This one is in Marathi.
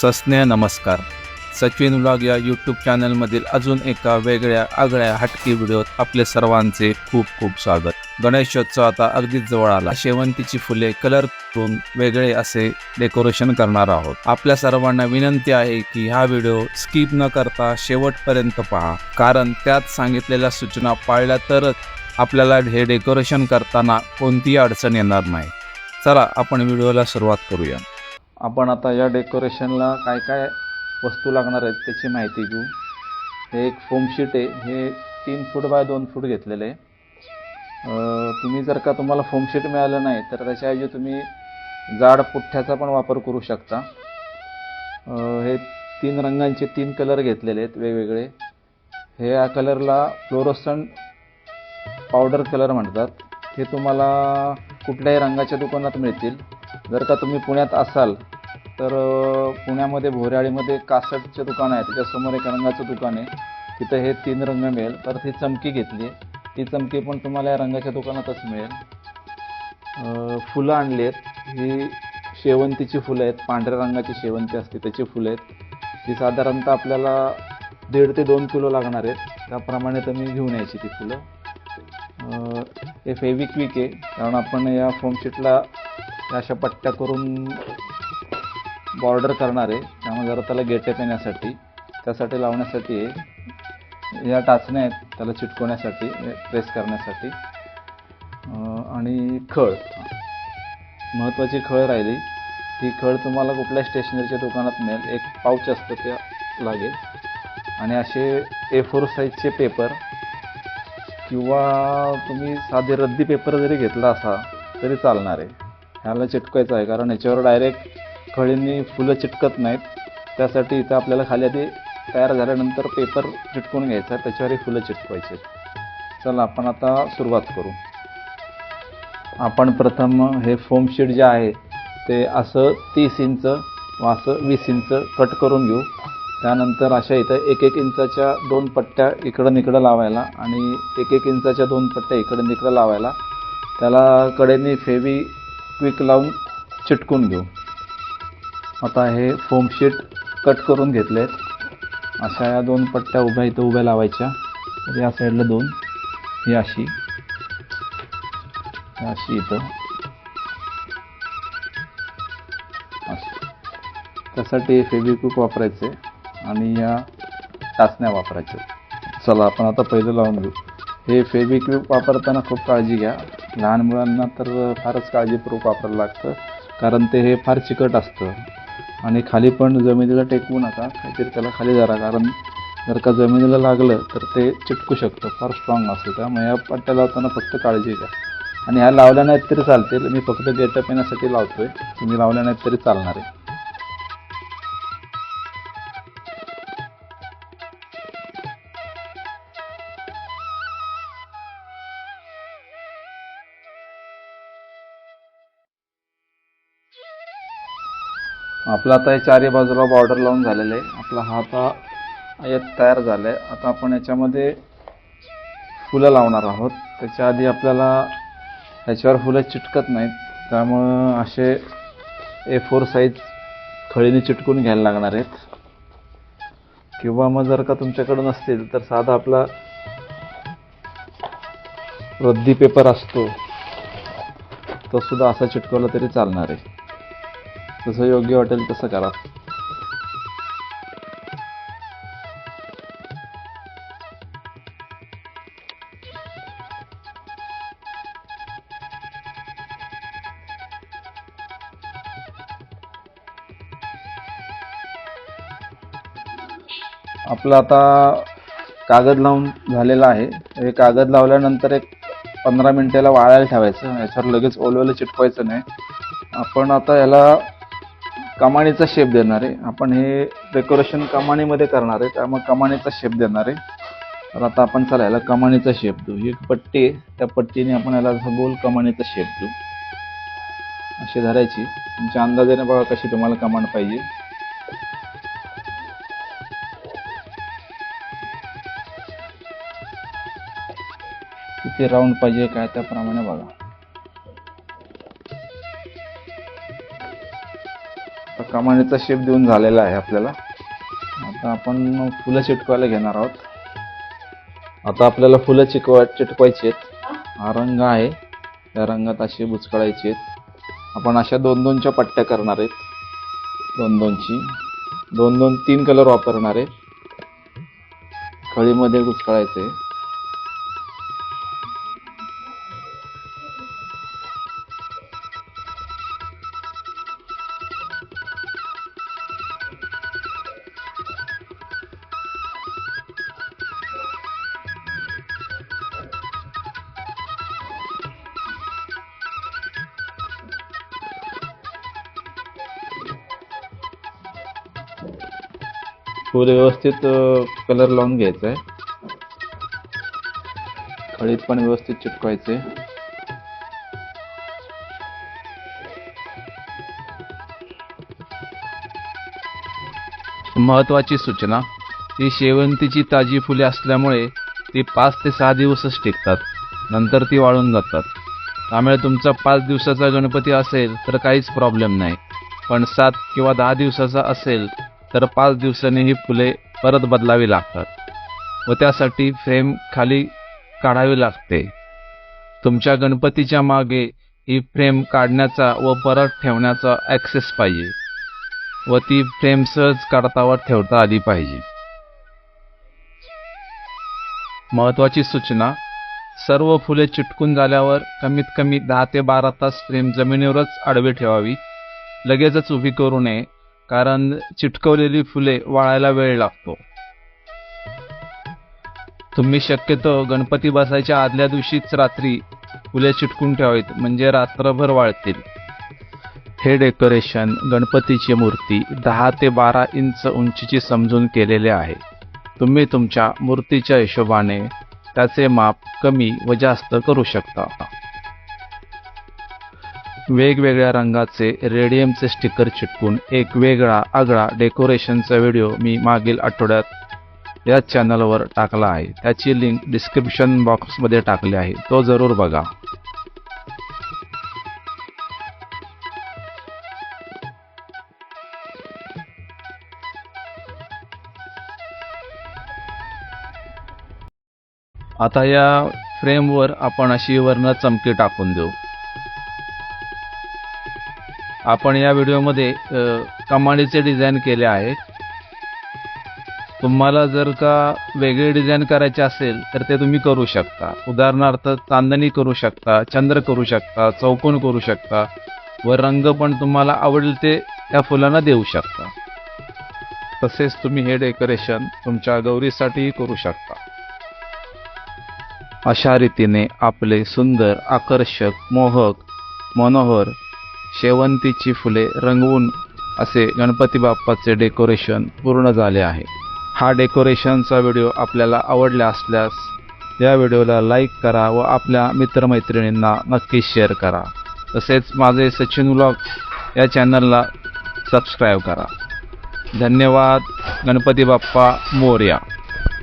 सस्नेह नमस्कार. सचिन व्लॉग या यूट्यूब चॅनलमधील अजून एका वेगळ्या आगळ्या हटकी व्हिडिओत आपले सर्वांचे खूप खूप स्वागत. गणेशोत्सव आता अगदीच जवळ आला. शेवंतीची फुले कलर करून वेगळे असे डेकोरेशन करणार आहोत. आपल्या सर्वांना विनंती आहे की हा व्हिडिओ स्किप न करता शेवटपर्यंत पहा. कारण त्यात सांगितलेल्या सूचना पाळल्या तरच आपल्याला हे डेकोरेशन करताना कोणतीही अडचण येणार नाही. चला आपण व्हिडिओला सुरुवात करूया. आपण आता या डेकोरेशनला काय काय वस्तू लागणार आहेत त्याची माहिती घेऊ. हे एक फोमशीट आहे. हे तीन फूट बाय दोन फूट घेतलेलं आहे. तुम्ही जर का तुम्हाला फोमशीट मिळालं नाही तर त्याच्याऐवजी तुम्ही जाड पुठ्ठ्याचा पण वापर करू शकता. हे तीन रंगांचे तीन कलर घेतलेले आहेत वेगवेगळे. हे या कलरला फ्लोरोसन पावडर कलर म्हणतात. हे तुम्हाला कुठल्याही रंगाच्या दुकानात मिळतील. जर का तुम्ही पुण्यात असाल तर पुण्यामध्ये भोऱ्याळीमध्ये कासटचे दुकान आहे त्याच्यासमोर एक रंगाचं दुकान आहे. तिथं हे तीन रंग मिळेल. तर ती चमकी घेतली ती चमकी पण तुम्हाला या रंगाच्या दुकानातच मिळेल. फुलं आणली आहेत ही शेवंतीची फुलं आहेत. पांढऱ्या रंगाची शेवंती असते त्याची फुलं आहेत. ती साधारणतः आपल्याला दीड ते दोन किलो लागणार आहेत. त्याप्रमाणे तुम्ही घेऊन यायची ती फुलं. हे फेविक्विक आहे कारण आपण या फोमशीटला अशा पट्ट्या करून बॉर्डर करणार आहे. त्यामुळे जरा त्याला गेटअप येण्यासाठी त्यासाठी लावण्यासाठी या टाचण्या आहेत त्याला चिटकवण्यासाठी प्रेस करण्यासाठी. आणि खळ. महत्त्वाची खळ राहिली. ती खळ तुम्हाला कुठल्या स्टेशनरीच्या दुकानात मिळेल. एक पाऊच असतं ते लागेल. आणि असे ए फोर साईजचे पेपर किंवा तुम्ही साधे रद्दी पेपर जरी घेतला असा तरी चालणार आहे. ह्याला चिटकायचं आहे. कारण याच्यावर डायरेक्ट खळींनी फुलं चिटकत नाहीत. त्यासाठी इथं आपल्याला खाली आधी तयार झाल्यानंतर पेपर चिटकून घ्यायचा. त्याच्यावरही फुलं चिटकवायचे. चला आपण आता सुरुवात करू. आपण प्रथम हे फोम शीट जे आहे ते असं तीस इंच व असं वीस इंच कट करून घेऊ. त्यानंतर अशा इथं एक एक इंचाच्या दोन पट्ट्या इकडं निकडं लावायला आणि एक एक इंचाच्या दोन पट्ट्या इकडं निकडं लावायला. त्याला कडेने फेवी क्विक लावून चिटकून घेऊ. आता हे फोम शीट कट करून घेतले आहेत अशा या दोन पट्ट्या उभ्या इथं उभ्या लावायच्या. तर या साईडला दोन ही अशी. अशी इथं. त्यासाठी फेविक्विक वापरायचे आणि या टाचण्या वापरायच्या. चला आपण आता पहिलं लावून घेऊ. हे फेविक्विक वापरताना खूप काळजी घ्या. लहान मुलांना तर फारच काळजीपूर्वक वापरायला लागतं कारण ते हे फार चिकट असतं. आणि खाली पण जमिनीला टेकवू नका काहीतरी त्याला खाली धरा कारण जर का जमिनीला लागलं तर ते चिटकू शकतं फार स्ट्रॉंग असतं. त्यामुळे या पट्ट्या लावताना फक्त काळजी घ्या. आणि ह्या लावल्या नाहीत तरी चालतील. मी फक्त गेटअप येण्यासाठी आहे तुम्ही लावल्या नाहीत तरी चालणार आहे. आपला आता हे चारी बाजूला बॉर्डर लावून झालेलं आहे. आपला हा आता आयत तयार झाला आहे आता आपण याच्यामध्ये फुलं लावणार आहोत. त्याच्या आधी आपल्याला ह्याच्यावर फुलं चिटकत नाहीत. त्यामुळं असे ए फोर साईज खळीने चिटकून घ्यायला लागणार आहेत. किंवा मग जर का तुमच्याकडे नसतील तर साधा आपला रद्दी पेपर असतो. तो सुद्धा असा चिटकवला तरी चालणार आहे. जसं योग्य वाटेल तसं करा. आपलं आता कागद लावून झालेला आहे. हे कागद लावल्यानंतर एक पंधरा मिनिटाला वाळायला ठेवायचं. याच्यावर लगेच ओलवलं चिटकवायचं नाही. आपण आता याला कमानीचा शेप देणार आहे. आपण हे डेकोरेशन कमानीमध्ये करणार आहे त्यामुळे कमानीचा शेप देणार आहे. तर आता आपण चला याला कमानीचा शेप देऊ. ही एक पट्टी आहे त्या पट्टीने आपण याला असा गोल कमानीचा शेप देऊ. अशी धरायची. तुमच्या अंदाजाने बघा कशी तुम्हाला कमान पाहिजे. किती राऊंड पाहिजे काय त्याप्रमाणे बघा. आता कमानीचा शेप देऊन झालेला आहे आपल्याला. आता आपण फुलं चिटकवायला घेणार आहोत. आता आपल्याला फुलं चिकवा चिटकवायची आहेत. हा रंग आहे. त्या रंगात अशी बुचकळायची आहेत. आपण अशा दोन दोनच्या पट्ट्या करणार आहेत. दोन दोनची. दोन दोन तीन कलर वापरणार आहे. खळीमध्ये बुचकळायचे फुल व्यवस्थित कलर लावून घ्यायचा आहे खळीत पण व्यवस्थित चिटकवायचे महत्वाची सूचना ही शेवंतीची ताजी फुले असल्यामुळे ती पाच ते सहा दिवसच टिकतात. नंतर ती वाळून जातात. त्यामुळे तुमचा पाच दिवसाचा गणपती असेल तर काहीच प्रॉब्लेम नाही. पण सात किंवा दहा दिवसाचा असेल तर पाच दिवसांनी ही फुले परत बदलावी लागतात व त्यासाठी फ्रेम खाली काढावी लागते. तुमच्या गणपतीच्या मागे ही फ्रेम काढण्याचा व परत ठेवण्याचा ॲक्सेस पाहिजे व ती फ्रेम सहज काढता व ठेवता आली पाहिजे. महत्त्वाची सूचना सर्व फुले चिटकून झाल्यावर कमीत कमी दहा ते बारा तास फ्रेम जमिनीवरच आडवी ठेवावी. लगेचच उभी करू नये. कारण चिटकवलेली फुले वाळायला वेळ लागतो. तुम्ही शक्यतो गणपती बसायच्या आदल्या दिवशीच रात्री फुले चिटकून ठेवावीत म्हणजे रात्रभर वाळतील. हे डेकोरेशन गणपतीची मूर्ती दहा ते बारा इंच उंचीची समजून केलेले आहे. तुम्ही तुमच्या मूर्तीच्या हिशोबाने त्याचे माप कमी व जास्त करू शकता. वेगवेगळ्या रंगाचे रेडियमचे स्टिकर चिटकून एक वेगळा आगळा डेकोरेशनचा व्हिडिओ मी मागील आठवड्यात या चॅनलवर टाकला आहे. त्याची लिंक डिस्क्रिप्शन बॉक्समध्ये टाकली आहे. तो जरूर बघा. आता या फ्रेमवर आपण अशी वर्ण चमकी टाकून देऊ. आपण या व्हिडिओमध्ये कमाडीचे कमानीचे डिझाईन केले आहे तुम्हाला जर का वेगळे डिझाईन करायचे असेल तर ते तुम्ही करू शकता. उदाहरणार्थ चांदणी करू शकता चंद्र करू शकता चौकोन करू शकता व रंग पण तुम्हाला आवडेल ते त्या फुलांना देऊ शकता. तसेच तुम्ही हे डेकोरेशन तुमच्या गौरीसाठीही करू शकता. अशा रीतीने आपले सुंदर आकर्षक मोहक मनोहर शेवंतीची फुले रंगवून असे गणपती बाप्पाचे डेकोरेशन पूर्ण झाले आहे. हा डेकोरेशनचा व्हिडिओ आपल्याला आवडला असल्यास या व्हिडिओला लाईक करा व आपल्या मित्रमैत्रिणींना नक्की शेअर करा. तसेच माझे सचिन व्लॉग या चॅनलला सबस्क्राईब करा. धन्यवाद. गणपती बाप्पा मोर्या.